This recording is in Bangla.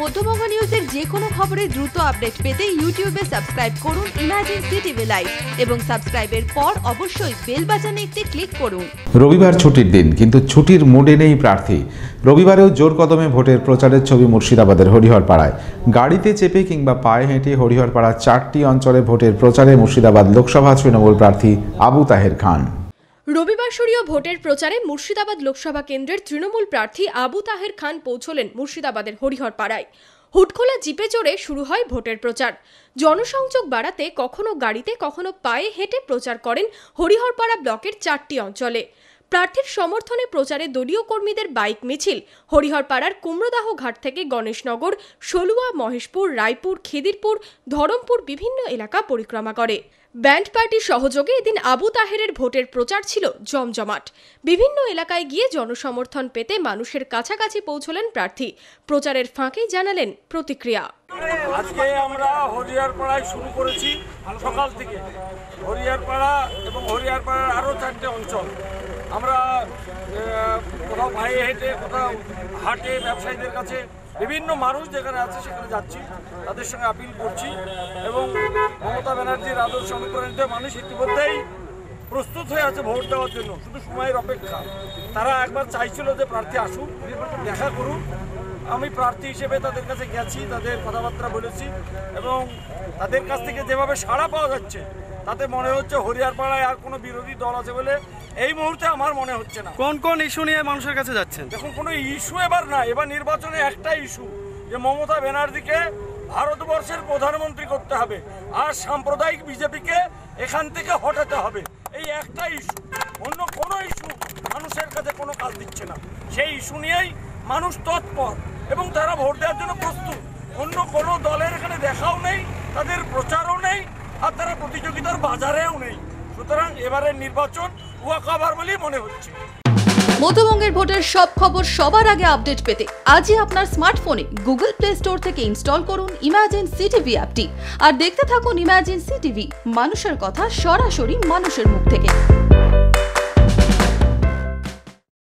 মধ্যবঙ্গ নিউজের যে কোনো খবরের দ্রুত আপডেট পেতে ইউটিউবে সাবস্ক্রাইব করুন ইমাজিন সিটিভি লাইভ এবং সাবস্ক্রাইবের পর অবশ্যই বেল বাজানে একটি ক্লিক করুন। রবিবার ছুটির দিন, কিন্তু ছুটির মুডে নেই প্রার্থী। রবিবারেও জোর কদমে ভোটের প্রচারের ছবি মুর্শিদাবাদের হরিহরপাড়ায়। গাড়িতে চেপে কিংবা পায়ে হেঁটে হরিহরপাড়ার চারটি অঞ্চলে ভোটের প্রচারে মুর্শিদাবাদ লোকসভা তৃণমূল প্রার্থী আবু তাহের খান। রবিবাসরীয় ভোটের প্রচারে মুর্শিদাবাদ লোকসভা কেন্দ্রের তৃণমূল প্রার্থী আবু তাহের খান পৌঁছলেন মুর্শিদাবাদের হরিহরপাড়ায়। হুটখোলা জিপে চড়ে শুরু হয় ভোটের প্রচার। জনসংযোগ বাড়াতে কখনো গাড়িতে, কখনো পায়ে হেঁটে প্রচার করেন হরিহরপাড়া ব্লকের চারটি অঞ্চলে। প্রার্থীর সমর্থনে প্রচারে দলীয় কর্মীদের বাইক মিছিল। হরিহরপাড়ার কুমড়োদাহ ঘাট থেকে গণেশনগর, সলুয়া, মহেশপুর, রায়পুর, খিদিরপুর, ধরমপুর বিভিন্ন এলাকা পরিক্রমা করে। ব্যান্ড পার্টির সহযোগে এদিন আবু তাহেরের ভোটের প্রচার ছিল জমজমাট। বিভিন্ন এলাকায় গিয়ে জনসমর্থন পেতে মানুষের কাছাকাছি পৌঁছলেন প্রার্থী। প্রচারের ফাঁকেই জানালেন প্রতিক্রিয়া। আজকে আমরা হরিয়ারপাড়ায় শুরু করেছি সকাল থেকে। হরিয়ারপাড়া এবং হরিয়ারপাড়ার আরও চারটে অঞ্চল। আমরা কোথাও পায়ে হেঁটে, কোথাও হাটে, ব্যবসায়ীদের কাছে, বিভিন্ন মানুষ যেখানে আছে সেখানে যাচ্ছি, তাদের সঙ্গে আপিল করছি এবং মমতা ব্যানার্জির আদর্শ অনুপ্রাণিত মানুষ ইতিমধ্যেই প্রস্তুত হয়ে আছে ভোট দেওয়ার জন্য, শুধু সময়ের অপেক্ষা। তারা একবার চাইছিল যে প্রার্থী আসুক, দেখা করুক। আমি প্রার্থী হিসেবে তাদের কাছে গেছি, তাদের কথাবার্তা বলেছি এবং তাদের কাছ থেকে যেভাবে সাড়া পাওয়া যাচ্ছে তাতে মনে হচ্ছে হরিয়ারপাড়ায় আর কোনো বিরোধী দল আছে বলে এই মুহূর্তে আমার মনে হচ্ছে না। কোন কোন ইস্যু নিয়ে মানুষের কাছে যাচ্ছেন? দেখুন কোনো ইস্যু এবার না এবার নির্বাচনে একটা ইস্যু যে মমতা ব্যানার্জিকে ভারতবর্ষের প্রধানমন্ত্রী করতে হবে আর সাম্প্রদায়িক বিজেপিকে এখান থেকে হটাতে হবে। এই একটা ইস্যু অন্য কোনো ইস্যু মানুষের কাছে কোনো কাজ দিচ্ছে না। সেই ইস্যু নিয়েই মানুষ তৎপর এবং তারা ভোট দেওয়ার জন্য প্রস্তুত। অন্য কোনো দলের এখানে দেখাও নেই তাদের প্রচারও নেই আর তারা প্রতিযোগিতার বাজারেও নেই। সুতরাং এবারের নির্বাচন ওয়াকাবার বলেই মনে হচ্ছে। মধ্যবঙ্গের ভোটের সব খবর সবার আগে আপডেট পেতে আজই আপনার স্মার্টফোনে গুগল প্লে স্টোর থেকে ইনস্টল করুন ইমাজিন সিটিভি অ্যাপটি। আর দেখতে থাকুন ইমাজিন সিটিভি, মানুষের কথা সরাসরি মানুষের মুখ থেকে।